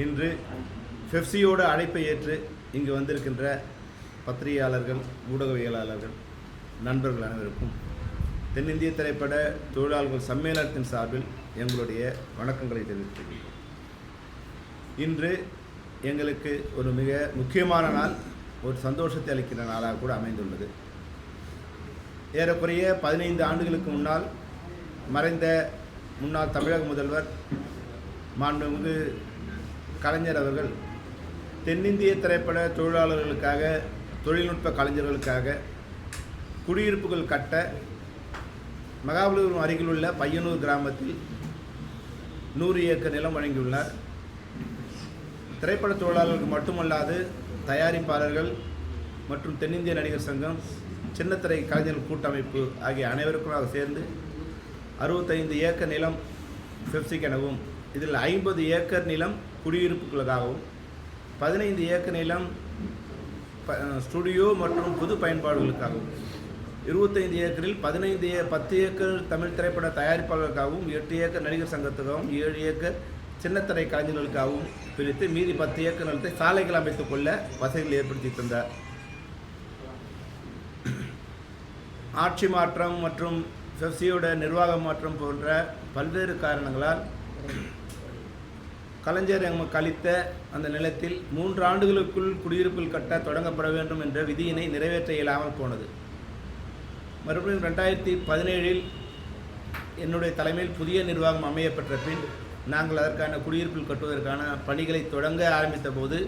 இன்று ஃபெஃப்சியோட அழைப்பை ஏற்று இங்கு வந்திருக்கின்ற பத்திரிகையாளர்கள் ஊடகவியலாளர்கள் நண்பர்கள் அனைவருக்கும் தென்னிந்திய திரைப்பட தொழிலாளர்கள் சம்மேளனத்தின் சார்பில் எங்களுடைய வணக்கங்களை தெரிவித்துள்ளோம் இன்று எங்களுக்கு ஒரு மிக முக்கியமான நாள் ஒரு சந்தோஷத்தை அளிக்கிற நாளாக கூட அமைந்துள்ளது. ஏறக்குறைய பதினைந்து ஆண்டுகளுக்கு முன்னால் மறைந்த முன்னாள் தமிழக முதல்வர் மாண்புமிகு கலைஞர் அவர்கள் தென்னிந்திய திரைப்பட தொழிலாளர்களுக்காக தொழில்நுட்ப கலைஞர்களுக்காக குடியிருப்புகள் கட்ட மகாபலிபுரம் அருகிலுள்ள பையனூர் கிராமத்தில் நூறு ஏக்கர் நிலம் வழங்கியுள்ளார். திரைப்பட தொழிலாளர்களுக்கு மட்டுமல்லாது தயாரிப்பாளர்கள் மற்றும் தென்னிந்திய நடிகர் சங்கம் சின்னத்திரை கலைஞர்கள் கூட்டமைப்பு ஆகிய அனைவருக்குமாக சேர்ந்து அறுபத்தைந்து ஏக்கர் நிலம் பெப்சிக்கெனவும் இதில் ஐம்பது ஏக்கர் நிலம் குடியிருப்புகளுக்காகவும் பதினைந்து ஏக்கர் நிலம் ஸ்டுடியோ மற்றும் பொது பயன்பாடுகளுக்காகவும் இருபத்தைந்து ஏக்கரில் பதினைந்து ஏ பத்து ஏக்கர் தமிழ் திரைப்பட தயாரிப்பாளர்களுக்காகவும் எட்டு ஏக்கர் நடிகர் சங்கத்துக்காகவும் ஏழு ஏக்கர் சின்னத்திரை கலைஞர்களுக்காகவும் பிரித்து மீதி பத்து ஏக்கர் நிலத்தை சாலைகள் அமைத்துக் கொள்ள வசதிகள் ஏற்படுத்தி தந்தார். ஆட்சி மாற்றம் மற்றும் பெப்சியோட நிர்வாக மாற்றம் போன்ற பல்வேறு காரணங்களால் கலைஞர் எமக்கு அளித்த அந்த நிலத்தில் மூன்று ஆண்டுகளுக்குள் குடியிருப்பில் கட்ட தொடங்கப்பட வேண்டும் என்ற விதியினை நிறைவேற்ற இயலாமல் போனது. மறுபடியும் ரெண்டாயிரத்தி பதினேழில் என்னுடைய தலைமையில் புதிய நிர்வாகம் அமையப்பெற்ற பின் நாங்கள் அதற்கான குடியிருப்பில் கட்டுவதற்கான பணிகளை தொடங்க ஆரம்பித்த போது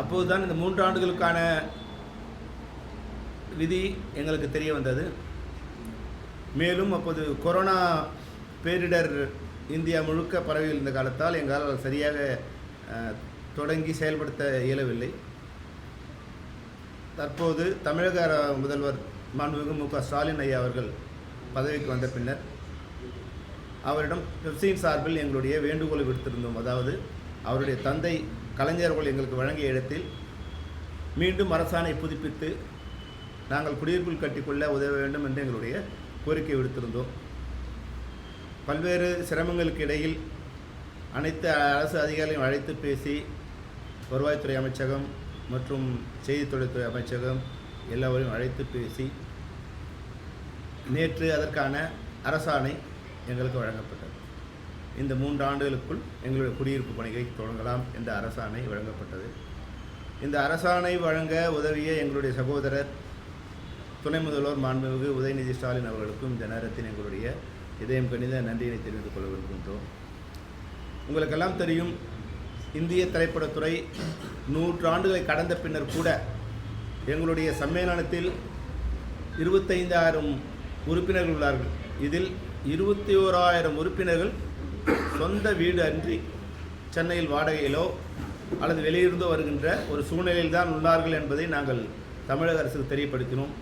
அப்போதுதான் இந்த மூன்று ஆண்டுகளுக்கான விதி எங்களுக்கு தெரிய வந்தது. மேலும் அப்போது கொரோனா பேரிடர் இந்தியா முழுக்க பரவி இருந்த காலத்தால் எங்களால் சரியாக தொடங்கி செயல்படுத்த இயலவில்லை. தற்போது தமிழக அர- முதல்வர் மாண்புமிகு மு க ஸ்டாலின் ஐயா அவர்கள் பதவிக்கு வந்த பின்னர் அவரிடம் பெப்சியின் சார்பில் எங்களுடைய வேண்டுகோளை விடுத்திருந்தோம். அதாவது அவருடைய தந்தை கலைஞர்கள் எங்களுக்கு வழங்கிய இடத்தில் மீண்டும் அரசாணை புதுப்பித்து நாங்கள் குடியிருப்பில் கட்டிக்கொள்ள உதவ வேண்டும் என்று எங்களுடைய கோரிக்கை விடுத்திருந்தோம். பல்வேறு சிரமங்களுக்கு இடையில் அனைத்து அரசு அதிகாரிகளையும் அழைத்து பேசி வருவாய்த்துறை அமைச்சகம் மற்றும் செய்தித்துறைத்துறை அமைச்சகம் எல்லாவரையும் அழைத்து பேசி நேற்று அதற்கான அரசாணை எங்களுக்கு வழங்கப்பட்டது. இந்த மூன்று ஆண்டுகளுக்குள் எங்களுடைய குடியிருப்பு பணிகளை தொடங்கலாம் என்ற அரசாணை வழங்கப்பட்டது. இந்த அரசாணை வழங்க உதவிய எங்களுடைய சகோதரர் துணை முதல்வர் மாண்புமிகு உதயநிதி ஸ்டாலின் அவர்களுக்கும் இந்த நேரத்தில் எங்களுடைய இதயம் கணித நன்றியினை தெரிவித்துக் கொள்ள விரும்புகின்றோம். உங்களுக்கெல்லாம் தெரியும் இந்திய திரைப்படத்துறை நூற்றாண்டுகளை கடந்த பின்னர் கூட எங்களுடைய சம்மேளனத்தில் இருபத்தைந்தாயிரம் உறுப்பினர்கள் உள்ளார்கள். இதில் இருபத்தி ஓராயிரம் உறுப்பினர்கள் சொந்த வீடு அன்றி சென்னையில் வாடகையிலோ அல்லது வெளியிருந்தோ வருகின்ற ஒரு சூழ்நிலையில் தான் உள்ளார்கள் என்பதை நாங்கள் தமிழக அரசுக்கு தெரியப்படுத்தினோம்.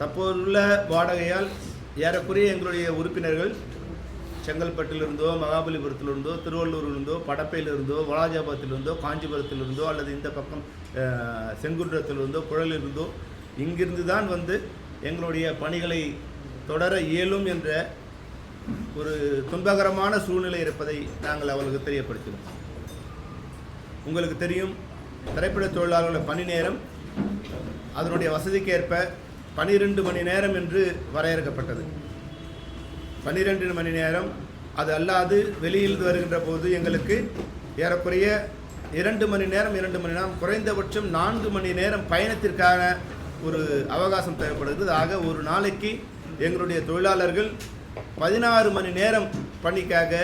தற்போதுள்ள வாடகையால் ஏறக்குறைய எங்களுடைய உறுப்பினர்கள் செங்கல்பட்டிலிருந்தோ மகாபலிபுரத்திலிருந்தோ திருவள்ளூரிலிருந்தோ படப்பையிலிருந்தோ வலாஜாபாத்திலிருந்தோ காஞ்சிபுரத்திலிருந்தோ அல்லது இந்த பக்கம் செங்குன்றத்திலிருந்தோ குழலிருந்தோ இங்கிருந்து தான் வந்து எங்களுடைய பணிகளை தொடர இயலும் என்ற ஒரு துன்பகரமான சூழ்நிலை இருப்பதை நாங்கள் அவர்களுக்கு தெரியப்படுத்தினோம். உங்களுக்கு தெரியும் திரைப்பட தொழிலாளர்களோட பணி நேரம் அதனுடைய வசதிக்கேற்ப பனிரெண்டு மணி நேரம் என்று வரையறுக்கப்பட்டது. பன்னிரெண்டு மணி நேரம் அது அல்லாது வெளியில் வருகின்ற போது எங்களுக்கு ஏறக்குறைய இரண்டு மணி நேரம் இரண்டு மணி நேரம் குறைந்தபட்சம் நான்கு மணி நேரம் பயணத்திற்கான ஒரு அவகாசம் தேவைப்படுகிறது ஆக ஒரு நாளைக்கு எங்களுடைய தொழிலாளர்கள் பதினாறு மணி நேரம் பணிக்காக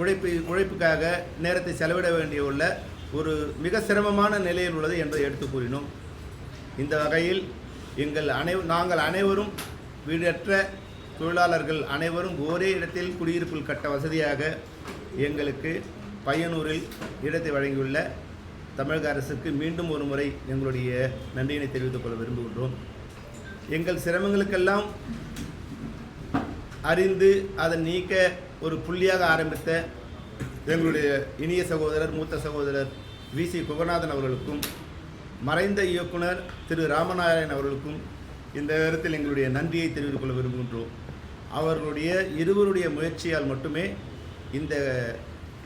உழைப்பு உழைப்புக்காக நேரத்தை செலவிட வேண்டிய உள்ள ஒரு மிக சிரமமான நிலையில் உள்ளது என்பதை எடுத்து கூறினோம். இந்த வகையில் எங்கள் அனை நாங்கள் அனைவரும் வீடற்ற தொழிலாளர்கள் அனைவரும் ஒரே இடத்தில் குடியிருப்பில் கட்ட வசதியாக எங்களுக்கு பையனூரில் இடத்தை வழங்கியுள்ள தமிழக அரசுக்கு மீண்டும் ஒரு முறை எங்களுடைய நன்றியினை தெரிவித்துக் கொள்ள விரும்புகின்றோம். எங்கள் சிரமங்களுக்கெல்லாம் அறிந்து அதை நீக்க ஒரு புள்ளியாக ஆரம்பித்த எங்களுடைய இனிய சகோதரர் மூத்த சகோதரர் வி. சி. குகநாதன் அவர்களுக்கும் மறைந்த இயக்குனர் திரு ராமநாராயண் அவர்களுக்கும் இந்த நேரத்தில் எங்களுடைய நன்றியை தெரிவித்துக் கொள்ள விரும்புகின்றோம். அவர்களுடைய இருவருடைய முயற்சியால் மட்டுமே இந்த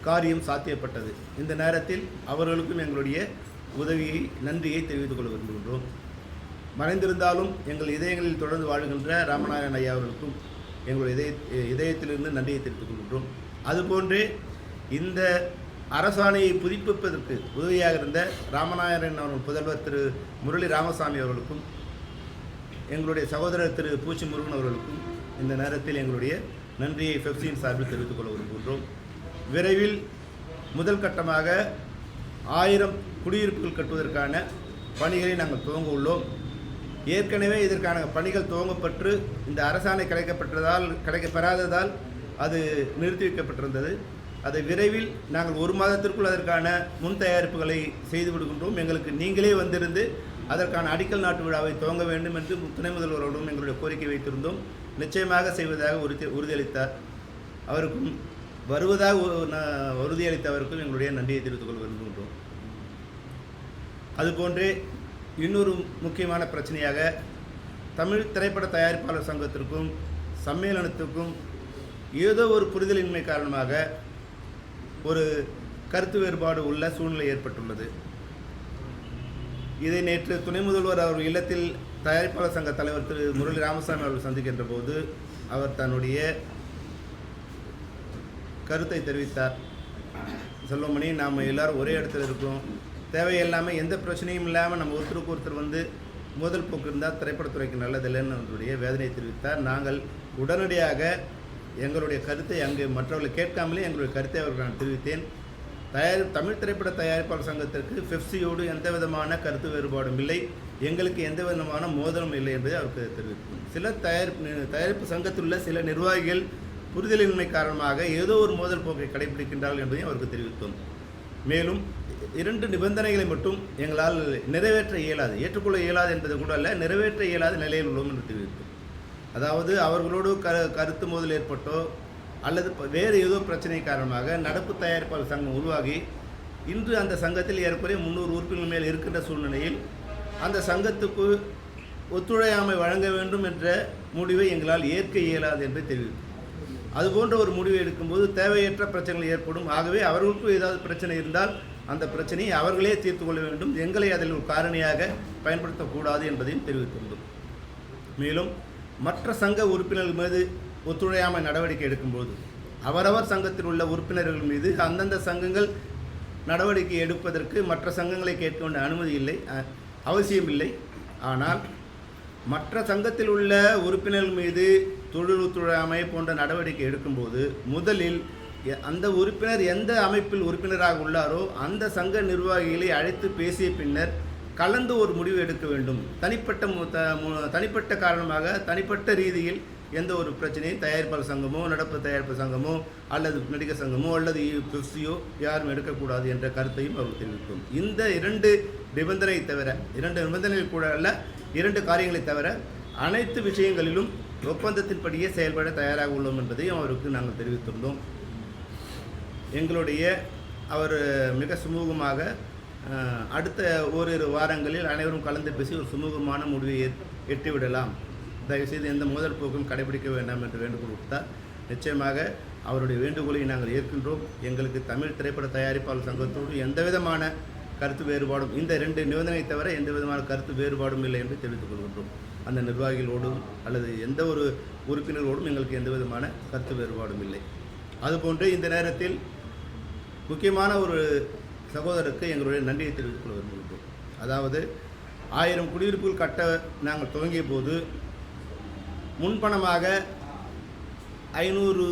காரியம் சாத்தியப்பட்டது. இந்த நேரத்தில் அவர்களுக்கும் எங்களுடைய உதவியை நன்றியை தெரிவித்துக் கொள்ள விரும்புகின்றோம். மறைந்திருந்தாலும் எங்கள் இதயங்களில் தொடர்ந்து வாழுகின்ற ராமநாராயண ஐயா அவர்களுக்கும் எங்களுடைய இதய இதயத்திலிருந்து நன்றியை தெரிவித்துக் கொள்கின்றோம். அதுபோன்றே இந்த அரசாணையை புதுப்பிப்பதற்கு உதவியாக இருந்த ராமநாயரன் அவர்கள் புதல்வர் திரு முரளி ராமசாமி அவர்களுக்கும் எங்களுடைய சகோதரர் திரு பூச்சி முருகன் அவர்களுக்கும் இந்த நேரத்தில் எங்களுடைய நன்றியை பெப்சியின் சார்பில் தெரிவித்துக் கொள்ள விரும்புகின்றோம். விரைவில் முதல் கட்டமாக ஆயிரம் குடியிருப்புகள் கட்டுவதற்கான பணிகளை நாங்கள் துவங்க உள்ளோம். ஏற்கனவே இதற்கான பணிகள் துவங்கப்பட்டு இந்த அரசாணை கிடைக்கப்பட்டதால் கிடைக்கப்பெறாததால் அது நிறுத்தி வைக்கப்பட்டிருந்தது. அதை விரைவில் நாங்கள் ஒரு மாதத்திற்குள் அதற்கான முன் தயாரிப்புகளை செய்து விடுகின்றோம். எங்களுக்கு நீங்களே வந்திருந்து அதற்கான அடிக்கல் நாட்டு விழாவை துவங்க வேண்டும் என்று துணை முதல்வரோடும் எங்களுடைய கோரிக்கை வைத்திருந்தோம். நிச்சயமாக செய்வதாக உறுதி உறுதியளித்தார். அவருக்கும் வருவதாக உறுதியளித்தவருக்கும் எங்களுடைய நன்றியை தெரிவித்துக் கொள்ள விரும்புகின்றோம். அதுபோன்றே இன்னொரு முக்கியமான பிரச்சனையாக தமிழ் திரைப்பட தயாரிப்பாளர் சங்கத்திற்கும் சம்மேளனத்துக்கும் ஏதோ ஒரு புரிதலின்மை காரணமாக ஒரு கருத்து வேறுபாடு உள்ள சூழ்நிலை ஏற்பட்டுள்ளது. இதை நேற்று துணை முதல்வர் அவர் இல்லத்தில் தயாரிப்பாளர் சங்க தலைவர் திரு முரளி ராமசாமி அவர்கள் சந்திக்கின்ற போது அவர் தன்னுடைய கருத்தை தெரிவித்தார். செல்வமணி நாம் எல்லாரும் ஒரே இடத்துல இருக்கிறோம். தேவையில்லாமல் எந்த பிரச்சனையும் இல்லாமல் நம்ம ஒருத்தருக்கு ஒருத்தர் வந்து மோதல் போக்கு இருந்தால் திரைப்படத்துறைக்கு நல்லதில்லைன்னு அவருடைய வேதனையை தெரிவித்தார். நாங்கள் உடனடியாக எங்களுடைய கருத்தை அங்கு மற்றவர்களை கேட்காமலே எங்களுடைய கருத்தை அவர்கள் நான் தெரிவித்தேன். தயாரி தமிழ் திரைப்பட தயாரிப்பாளர் சங்கத்திற்கு பெப்சியோடு எந்த விதமான கருத்து வேறுபாடும் இல்லை. எங்களுக்கு எந்த விதமான மோதலும் இல்லை என்பதை அவருக்கு தெரிவித்தோம் சில தயாரிப்பு தயாரிப்பு சங்கத்தில் உள்ள சில நிர்வாகிகள் புரிதலின்மை காரணமாக ஏதோ ஒரு மோதல் போக்கை கடைபிடிக்கின்றார்கள் என்பதையும் அவருக்கு தெரிவித்தோம். மேலும் இரண்டு நிபந்தனைகளை மட்டும் எங்களால் நிறைவேற்ற இயலாது ஏற்றுக்கொள்ள இயலாது என்பது கூட அல்ல நிறைவேற்ற இயலாத நிலையில் உள்ளோம் என்று தெரிவித்தோம். அதாவது அவர்களோடு க கருத்து மோதல் ஏற்பட்டோ அல்லது வேறு ஏதோ பிரச்சனை காரணமாக நடப்பு தயாரிப்பாளர் சங்கம் உருவாகி இன்று அந்த சங்கத்தில் ஏறக்குறைய முந்நூறு உறுப்பினர் மேல் இருக்கின்ற சூழ்நிலையில் அந்த சங்கத்துக்கு ஒத்துழையாமை வழங்க வேண்டும் என்ற முடிவை எங்களால் ஏற்க இயலாது என்று தெரிவித்தோம் அதுபோன்ற ஒரு முடிவை எடுக்கும்போது தேவையற்ற பிரச்சனைகள் ஏற்படும். ஆகவே அவர்களுக்கும் ஏதாவது பிரச்சனை இருந்தால் அந்த பிரச்சனையை அவர்களே தீர்த்து கொள்ள வேண்டும். எங்களை அதில் ஒரு காரணியாக பயன்படுத்தக்கூடாது என்பதையும் தெரிவித்துள்ளோம். மேலும் மற்ற சங்க உறுப்பினர்கள் மீது ஒத்துழையாமை நடவடிக்கை எடுக்கும்போது அவரவர் சங்கத்தில் உள்ள உறுப்பினர்கள் மீது அந்தந்த சங்கங்கள் நடவடிக்கை எடுப்பதற்கு மற்ற சங்கங்களை கேட்க வேண்டிய அனுமதி இல்லை அவசியம் அவசியமில்லை ஆனால் மற்ற சங்கத்தில் உள்ள உறுப்பினர்கள் மீது தொழில் ஒத்துழையாமை போன்ற நடவடிக்கை எடுக்கும்போது முதலில் அந்த உறுப்பினர் எந்த அமைப்பில் உறுப்பினராக உள்ளாரோ அந்த சங்க நிர்வாகிகளை அழைத்து பேசிய பின்னர் கலந்து ஒரு முடிவு எடுக்க வேண்டும். தனிப்பட்ட மு- த- மு- தனிப்பட்ட காரணமாக தனிப்பட்ட ரீதியில் எந்த ஒரு பிரச்சனையும் தயாரிப்பாளர் சங்கமோ நடப்பு தயாரிப்பு சங்கமோ அல்லது நடிகர் சங்கமோ அல்லது பிப்சியோ யாரும் எடுக்கக்கூடாது என்ற கருத்தையும் அவர் தெரிவித்தோம் இந்த இரண்டு நிபந்தனை தவிர இரண்டு நிபந்தனைகள் கூட அல்ல இரண்டு காரியங்களை தவிர அனைத்து விஷயங்களிலும் ஒப்பந்தத்தின்படியே செயல்பட தயாராக உள்ளோம் என்பதையும் அவருக்கு நாங்கள் தெரிவித்திருந்தோம். எங்களுடைய அவர் மிக சுமூகமாக அடுத்த ஓரிரு வாரங்களில் அனைவரும் கலந்து பேசி ஒரு சுமூகமான முடிவை எட்டிவிடலாம். தயவுசெய்து எந்த மோதல் போக்கும் கடைபிடிக்க வேண்டாம் என்று வேண்டுகோள் விடுத்தார். நிச்சயமாக அவருடைய வேண்டுகோளை நாங்கள் ஏற்கின்றோம். எங்களுக்கு தமிழ் திரைப்பட தயாரிப்பாளர் சங்கத்தோடு எந்த விதமான கருத்து வேறுபாடும் இந்த ரெண்டு நிபந்தனை தவிர எந்த விதமான கருத்து வேறுபாடும் இல்லை என்று தெரிவித்துக் கொள்கின்றோம். அந்த நிர்வாகிகளோடும் அல்லது எந்த ஒரு உறுப்பினரோடும் எங்களுக்கு எந்த விதமான கருத்து வேறுபாடும் இல்லை. அதுபோன்று இந்த நேரத்தில் முக்கியமான ஒரு சகோதரருக்கு எங்களுடைய நன்றியை தெரிவித்துக் கொள்ள விரும்புகிறோம் அதாவது ஆயிரம் குடியிருப்புகள் கட்ட நாங்கள் துவங்கிய போது முன்பணமாக ஐநூறு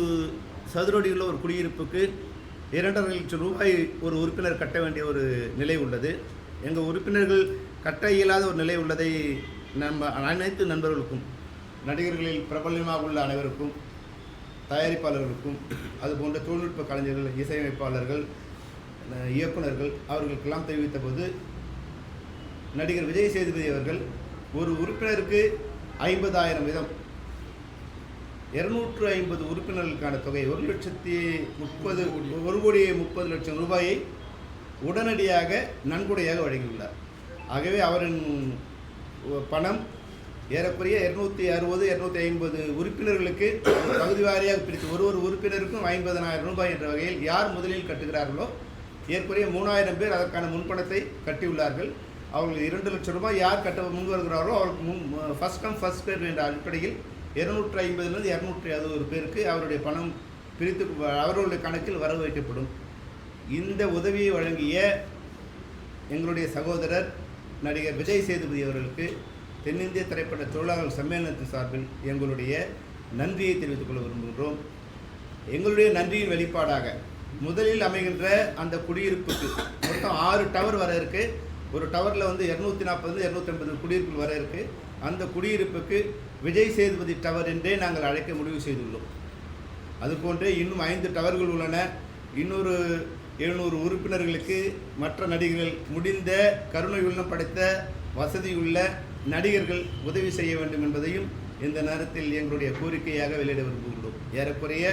சதுரடியில் ஒரு குடியிருப்புக்கு இரண்டரை லட்சம் ரூபாய் ஒரு உறுப்பினர் கட்ட வேண்டிய ஒரு நிலை உள்ளது. எங்கள் உறுப்பினர்கள் கட்ட இயலாத ஒரு நிலை உள்ளதை நம்ம அனைத்து நண்பர்களுக்கும் நடிகர்களில் பிரபலமாக உள்ள அனைவருக்கும் தயாரிப்பாளர்களுக்கும் அதுபோன்ற தொழில்நுட்ப கலைஞர்கள் இசையமைப்பாளர்கள் இயக்குநர்கள் இயக்குனர்கள் அவர்களுக்கெல்லாம் தெரிவித்த போது நடிகர் விஜய் சேதுபதி அவர்கள் ஒரு உறுப்பினருக்கு ஐம்பதாயிரம் வீதம் இருநூற்று ஐம்பது உறுப்பினர்களுக்கான தொகை ஒரு லட்சத்தி முப்பது ஒரு கோடியே முப்பது லட்சம் ரூபாயை உடனடியாக நன்கொடையாக வழங்கியுள்ளார். ஆகவே அவரின் பணம் ஏறக்குறைய இரநூத்தி அறுபது இரநூத்தி ஐம்பது உறுப்பினர்களுக்கு பகுதி வாரியாக பிரித்து ஒரு ஒரு உறுப்பினருக்கும் ஐம்பதனாயிரம் ரூபாய் என்ற வகையில் யார் முதலில் கட்டுகிறார்களோ ஏற்கனவே மூணாயிரம் பேர் அதற்கான முன்பணத்தை கட்டியுள்ளார்கள். அவர்கள் இரண்டு லட்சம் ரூபாய் யார் கட்ட முன் வருகிறாரோ அவருக்கு முன் ஃபஸ்ட் கம் ஃபஸ்ட் பேர் என்ற அடிப்படையில் இருநூற்றி ஐம்பதுலேருந்து இரநூற்றி அறுபது பேருக்கு அவருடைய பணம் பிரித்து அவர்களுடைய கணக்கில் வரவு வைக்கப்படும் இந்த உதவியை வழங்கிய எங்களுடைய சகோதரர் நடிகர் விஜய் சேதுபதி அவர்களுக்கு தென்னிந்திய திரைப்பட தொழிலாளர் சம்மேளனத்தின் சார்பில் எங்களுடைய நன்றியை தெரிவித்துக் கொள்ள விரும்புகிறோம் எங்களுடைய நன்றியின் வெளிப்பாடாக முதலில் அமைகின்ற அந்த குடியிருப்புக்கு. மொத்தம் ஆறு டவர் வர இருக்கு. ஒரு டவரில் வந்து இரநூத்தி நாற்பது இரநூத்தி ஐம்பது குடியிருப்புகள் வர இருக்கு. அந்த குடியிருப்புக்கு விஜய் சேதுபதி டவர் என்றே நாங்கள் அழைக்க முடிவு செய்துள்ளோம். அதுபோன்றே இன்னும் ஐந்து டவர்கள் உள்ளன. இன்னொரு எழுநூறு உறுப்பினர்களுக்கு மற்ற நடிகர்கள் முடிந்த கருணை உள்ளம் படைத்த வசதியுள்ள நடிகர்கள் உதவி செய்ய வேண்டும் என்பதையும் இந்த நேரத்தில் எங்களுடைய கோரிக்கையாக வெளியிட விரும்புகிறோம். ஏறக்குறைய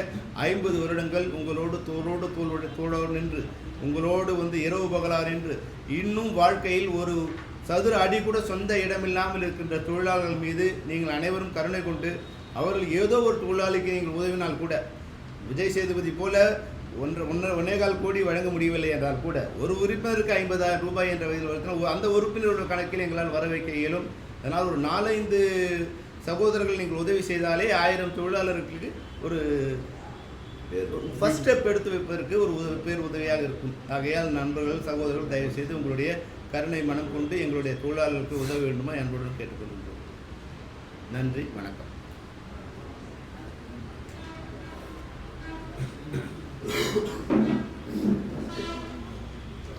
ஐம்பது வருடங்கள் உங்களோடு தோளோடு தோளோடு தோளோடு நின்று உங்களோடு வந்து இரவு பகலார் என்று இன்னும் வாழ்க்கையில் ஒரு சதுர அடி கூட சொந்த இடமில்லாமல் இருக்கின்ற தொழிலாளர்கள் மீது நீங்கள் அனைவரும் கருணை கொண்டு அவர்கள் ஏதோ ஒரு தொழிலாளிக்கு நீங்கள் உதவினால் கூட விஜய் சேதுபதி போல ஒன்று ஒன்று ஒன்னேகால் கோடி வழங்க முடியவில்லை என்றால் கூட ஒரு உறுப்பினருக்கு ஐம்பதாயிரம் ரூபாய் என்ற வயதில் வருகிற அந்த உறுப்பினருடைய கணக்கில் எங்களால் வர வைக்க இயலும். அதனால் ஒரு நாலைந்து சகோதரர்கள் நீங்கள் உதவி செய்தாலே ஆயிரம் தொழிலாளர்களுக்கு ஒரு ஃபர்ஸ்ட் ஸ்டெப் எடுத்து வைப்பதற்கு ஒரு பேர் உதவியாக இருக்கும். ஆகையால் நண்பர்கள் சகோதரர்கள் தயவு செய்து உங்களுடைய கருணை மனம் கொண்டு எங்களுடைய தொழிலாளர்களுக்கு உதவ வேண்டுமா என்பதுடன் கேட்டுக்கொள்கின்றோம். நன்றி வணக்கம்.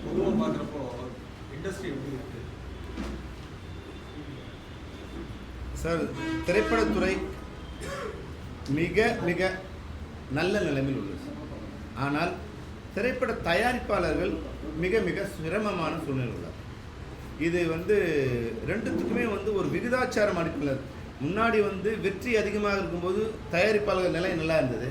பொதுவாக பார்க்குறப்போ இண்டஸ்ட்ரி எப்படி இருக்கு? சார் திரைப்படத்துறை மிக மிக நல்ல நிலைமையில் உள்ளது. ஆனால் திரைப்பட தயாரிப்பாளர்கள் மிக மிக சிரமமான சூழ்நிலை உள்ளார். இது வந்து ரெண்டுத்துக்குமே வந்து ஒரு விகிதாச்சாரம் அடிப்படையில் முன்னாடி வந்து வெற்றி அதிகமாக இருக்கும்போது தயாரிப்பாளர்கள் நிலை நல்லா இருந்தது.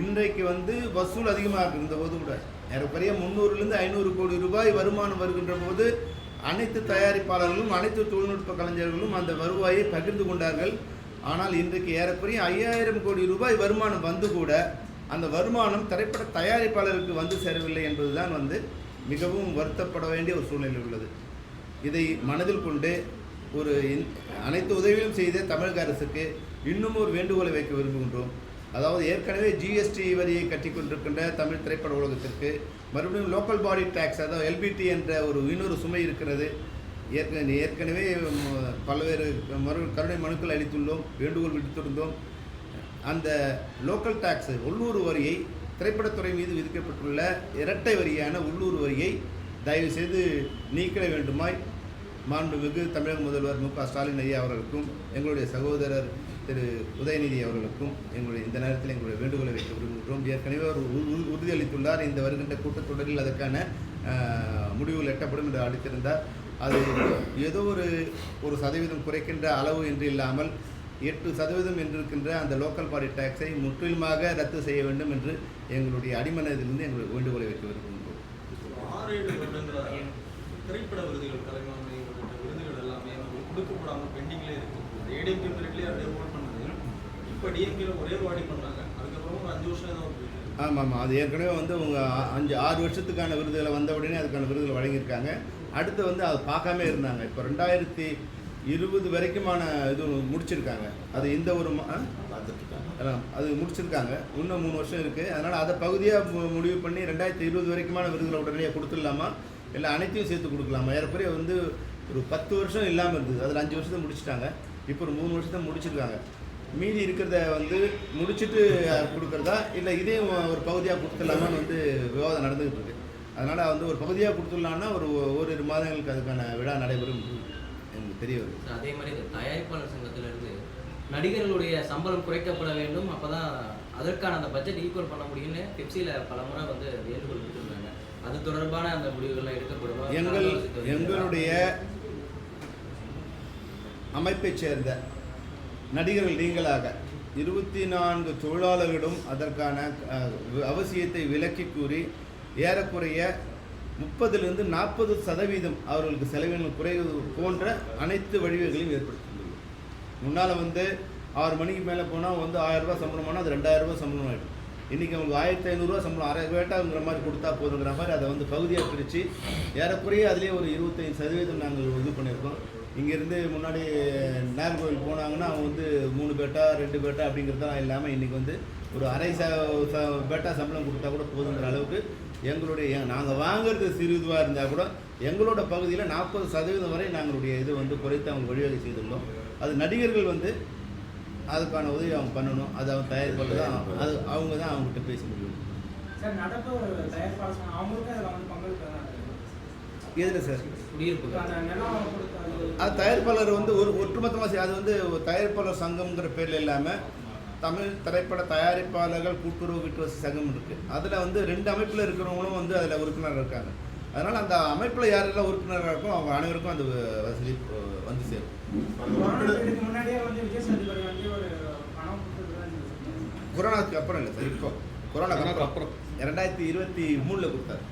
இன்றைக்கு வந்து வசூல் அதிகமாக இருந்த போது கூட ஏறக்குறைய முந்நூறுலேருந்து ஐநூறு கோடி ரூபாய் வருமானம் வருகின்ற போது அனைத்து தயாரிப்பாளர்களும் அனைத்து தொழில்நுட்ப கலைஞர்களும் அந்த வருவாயை பகிர்ந்து கொண்டார்கள். ஆனால் இன்றைக்கு ஏறக்குறைய ஐயாயிரம் கோடி ரூபாய் வருமானம் வந்து கூட அந்த வருமானம் திரைப்பட தயாரிப்பாளருக்கு வந்து சேரவில்லை என்பதுதான் வந்து மிகவும் வருத்தப்பட வேண்டிய ஒரு சூழ்நிலை உள்ளது. இதை மனதில் கொண்டு ஒரு அனைத்து உதவியும் செய்த தமிழக அரசுக்கு இன்னும் ஒரு வேண்டுகோளை வைக்க விரும்புகின்றோம். அதாவது ஏற்கனவே ஜிஎஸ்டி வரியை கட்டி கொண்டிருக்கின்ற தமிழ் திரைப்பட உலகத்திற்கு மறுபடியும் லோக்கல் பாடி டேக்ஸ் அதாவது எல்பிடி என்ற ஒரு இன்னொரு சுமை இருக்கிறது. ஏற்கனவே ஏற்கனவே பல்வேறு மறு கருணை மனுக்கள் அளித்துள்ளோம் வேண்டுகோள் விடுத்திருந்தோம். அந்த லோக்கல் டாக்ஸ் உள்ளூர் வரியை திரைப்படத்துறை மீது விதிக்கப்பட்டுள்ள இரட்டை வரியான உள்ளூர் வரியை தயவு செய்து நீக்கிட வேண்டுமாய் மாண்புமிகு தமிழக முதல்வர் மு க ஸ்டாலின் ஐயா அவர்களுக்கும் எங்களுடைய சகோதரர் திரு உதயநிதி அவர்களுக்கும் எங்களுடைய இந்த நேரத்தில் எங்களுடைய வேண்டுகோளை வைக்க விரும்புகிறோம் ஏற்கனவே அவர் உறுதியளித்துள்ளார். இந்த வருகின்ற கூட்டத்தொடரில் அதற்கான முடிவுகள் எட்டப்படும் என்று அளித்திருந்தார் அது ஏதோ ஒரு ஒரு சதவீதம் குறைக்கின்ற அளவு என்று இல்லாமல் எட்டு சதவீதம் என்றிருக்கின்ற அந்த லோக்கல் பாடி டேக்ஸை முற்றிலுமாக ரத்து செய்ய வேண்டும் என்று எங்களுடைய அடிமனதிலிருந்து எங்களுடைய வேண்டுகோளை வைக்க விரும்புகின்றோம். திரைப்பட விருதுகள் கலைமாமணி உள்ளிட்ட விருதுகள் எல்லாமே கொடுக்கப்படாமல் பெண்டிங்லேயே இருக்கு ஏடிஎம்கே பீரியட்லேயே அப்படியே ஹோல்ட் பண்ணது. இப்போ டிஎம்கேல ஒரே வாடி பண்ணாங்க. அதுக்கப்புறம் ஒரு அஞ்சு வருஷம் ஏதோ ஆமாம் ஆமாம். அது ஏற்கனவே வந்து அ- அஞ்சு ஆறு வருஷத்துக்கான விருதுகளை வந்த உடனே அதுக்கான விருதுகளை வழங்கியிருக்காங்க. அடுத்து வந்து அதை பார்க்காம இருந்தாங்க. இப்போ ரெண்டாயிரத்தி இருபது வரைக்குமான இது முடிச்சிருக்காங்க. அது இந்த ஒரு அது முடிச்சிருக்காங்க. இன்னும் மூணு வருஷம் இருக்குது அதனால் அதை பகுதியாக முடிவு பண்ணி ரெண்டாயிரத்தி இருபது வரைக்குமான விருதுகளை உடனடியாக கொடுத்துடலாமா? இல்லை அனைத்தையும் சேர்த்து கொடுக்கலாமா? ஏறக்குறைய வந்து ஒரு பத்து வருஷம் இல்லாமல் இருந்தது. அதில் அஞ்சு வருஷத்தை முடிச்சிட்டாங்க. இப்போ ஒரு மூணு வருஷத்தை முடிச்சிருக்காங்க. மீதி இருக்கிறத வந்து முடிச்சிட்டு கொடுக்கறதா? இல்லை இதையும் ஒரு பகுதியாக கொடுத்துடலாமான்னு வந்து விவாதம் நடந்துகிட்டு இருக்கு. அதனால் வந்து ஒரு பகுதியாக கொடுத்துடலான்னா ஒரு ஓரிரு மாதங்களுக்கு அதுக்கான விழா நடைபெறும் எனக்கு தெரிய வருது. அதே மாதிரி இந்த தயாரிப்பாளர் சங்கத்துல இருந்து நடிகர்களுடைய சம்பளம் குறைக்கப்பட வேண்டும். அப்பதான் அதற்கான அந்த பட்ஜெட் ஈக்குவல் பண்ண முடியும்னு பெப்சியில பல முறை வந்து வேண்டுகோள் விடுத்திருந்தாங்க. அது தொடர்பான அந்த முடிவுகள்லாம் எடுக்கப்படுமா? எங்கள்? எங்களுடைய அமைப்பைச் சேர்ந்த நடிகர்கள் நீங்களாக இருபத்தி நான்கு தொழிலாளர்களிடம் அதற்கான அவசியத்தை விலக்கி கூறி ஏறக்குறைய முப்பதிலிருந்து நாற்பது சதவீதம் அவர்களுக்கு செலவினங்கள் குறைவது போன்ற அனைத்து வழிவகைகளையும் ஏற்படுத்தியுள்ளது முன்னால் வந்து ஆறு மணிக்கு மேலே போனால் வந்து ஆயிரம் ரூபாய் சம்பளம் ஆனால் அது ரெண்டாயிரரூபா சம்பளம் ஆகிடும் இன்றைக்கி அவங்களுக்கு ஆயிரத்தி ஐநூறுரூவா சம்பளம் அரை வேட்டாங்கிற மாதிரி கொடுத்தா போதுங்கிற மாதிரி அதை வந்து பகுதியாக பிரித்து ஏறக்குறைய அதுலேயே ஒரு இருபத்தைந்து சதவீதம் நாங்கள் இது பண்ணியிருக்கோம். இங்கேருந்து முன்னாடி நாகர்கோவில் போனாங்கன்னா அவங்க வந்து மூணு பேட்டா ரெண்டு பேட்டா அப்படிங்கிறதெல்லாம் இல்லாமல் இன்றைக்கி வந்து ஒரு அரை ச ச- பேட்டா சம்பளம் கொடுத்தா கூட போதுங்கிற அளவுக்கு எங்களுடைய நாங்கள் வாங்குறது சிறு இதுவாக இருந்தால் கூட எங்களோட பகுதியில் நாற்பது சதவீதம் வரை நாங்களுடைய இது வந்து குறைத்து அவங்க வழிவகை செய்துள்ளோம். அது நடிகர்கள் வந்து அதுக்கான உதவி அவங்க பண்ணணும். அதை அவங்க தயார் பண்ணி தான் அது அவங்க தான் அவங்ககிட்ட பேச முடியும். சார் நடப்பு தயாரிப்பாளர் சங்கம் அவங்களுக்கும் அதில் வந்து பங்களிப்பு எதில் சார்? அது தயாரிப்பாளர் வந்து ஒரு ஒட்டுமொத்தமாக அது வந்து ஒரு தயாரிப்பாளர் சங்கம்ங்கிற பேரில் இல்லாமல் தமிழ் திரைப்பட தயாரிப்பாளர்கள் கூட்டுறவு வீட்டுவசதி சங்கம் இருக்குது அதில் வந்து ரெண்டு அமைப்பில் இருக்கிறவங்களும் வந்து அதில் உறுப்பினர் இருக்காங்க. அதனால் அந்த அமைப்பில் யாரெல்லாம் உறுப்பினராக இருக்கோ அவங்க அனைவருக்கும் அந்த வசதி வந்து சேரும். முன்னாடியே வந்து விஜய் சேதுபதி வந்து ஒரு பணம் கொடுத்துருக்காங்க கொரோனாக்கு அப்புறம் இல்லை சார் இப்போ. கொரோனாக்கு கொரோனாக்கு அப்புறம். ரெண்டாயிரத்தி இருபத்தி மூணில் கொடுத்தாரு.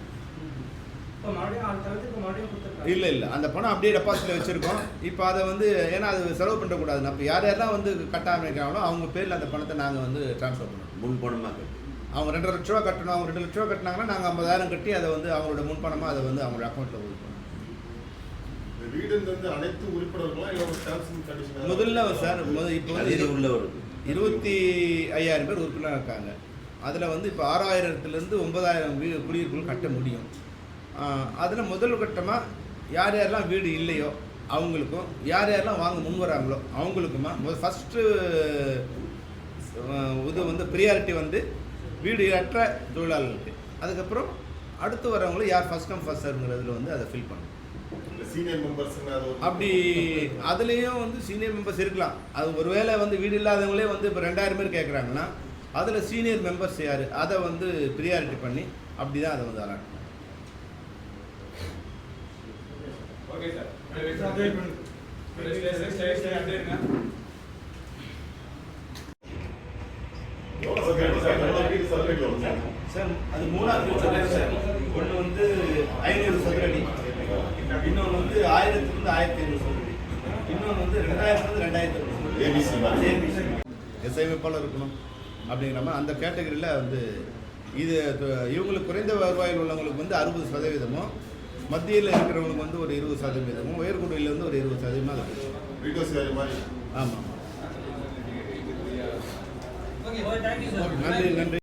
இல்லை இல்லை. அந்த பணம் அப்படியே டெபாசிட்டில் வச்சுருக்கோம். இப்போ அதை வந்து ஏன்னா அது செலவு பண்ணக்கூடாது அப்போ யார் யாரெல்லாம் வந்து கட்ட ஆரம்பிக்கிறாங்களோ அவங்க பேரில் அந்த பணத்தை நாங்கள் வந்து ட்ரான்ஸ்ஃபர் பண்ணுவோம் முன்பணமாக கட்டி. அவங்க ரெண்டு லட்ச ரூபா கட்டணும். அவங்க ரெண்டு லட்ச ரூபா கட்டினாங்கன்னா நாங்கள் ஐம்பதாயிரம் கட்டி அதை வந்து அவங்களோட முன்பணமாக அதை வந்து அவங்களோட அக்கௌண்ட்டில் இந்த வீடுன்றது அனைத்து உறுப்பினர்களும் முதல்ல சார் இப்போ வந்து இரு- உள்ளவருக்கு இருபத்தி ஐயாயிரம் பேர் உறுப்பினர் இருக்காங்க. அதில் வந்து இப்போ ஆறாயிரத்துலேருந்து ஒன்பதாயிரம் வீ குடியிருப்புகள் கட்ட முடியும். அதில் முதல் கட்டமாக யார் யாரெல்லாம் வீடு இல்லையோ அவங்களுக்கும் யார் யாரெல்லாம் வாங்க முன் வராங்களோ அவங்களுக்குமா முதல் ஃபஸ்ட்டு இது வந்து ப்ரியாரிட்டி வந்து வீடு அற்ற தொழிலாளர்களுக்கு. அதுக்கப்புறம் அடுத்து வரவங்களும் யார் ஃபஸ்ட் கம் ஃபஸ்ட் சர்ங்கிறதுல வந்து அதை ஃபில் பண்ணும் சீனியர் மெம்பர்ஸ் அப்படி அதுலேயும் வந்து சீனியர் மெம்பர்ஸ் இருக்கலாம் அது ஒருவேளை வந்து வீடு இல்லாதவங்களே வந்து இப்போ ரெண்டாயிரம் பேர் கேட்குறாங்கன்னா அதில் சீனியர் மெம்பர்ஸ் யார் அதை வந்து ப்ரியாரிட்டி பண்ணி அப்படி தான் அதை வந்து அலாட் சார் சார் சார் அது மூணாவது சார் ஒன்று வந்து ஐநூறு சதுரடி இன்னொன்று வந்து ஆயிரத்துலேருந்து ஆயிரத்தி ஐநூறு சதுரடி இன்னொன்று வந்து ரெண்டாயிரத்துலேருந்து ரெண்டாயிரத்தி ஐநூறு. ஏபிசி இசையமைப்பாளர் இருக்கணும் அப்படிங்கிற மாதிரி. அந்த கேட்டகரியில் வந்து இது இவங்களுக்கு குறைந்த வருவாயில் உள்ளவங்களுக்கு வந்து அறுபது சதவீதமும் மத்தியில் இருக்கிறவங்களுக்கு வந்து ஒரு இருபது சதவீதமும் உயர்குடியில் வந்து ஒரு இருபது சதவீதமாக மாதிரி. ஆமாம் நன்றி நன்றி.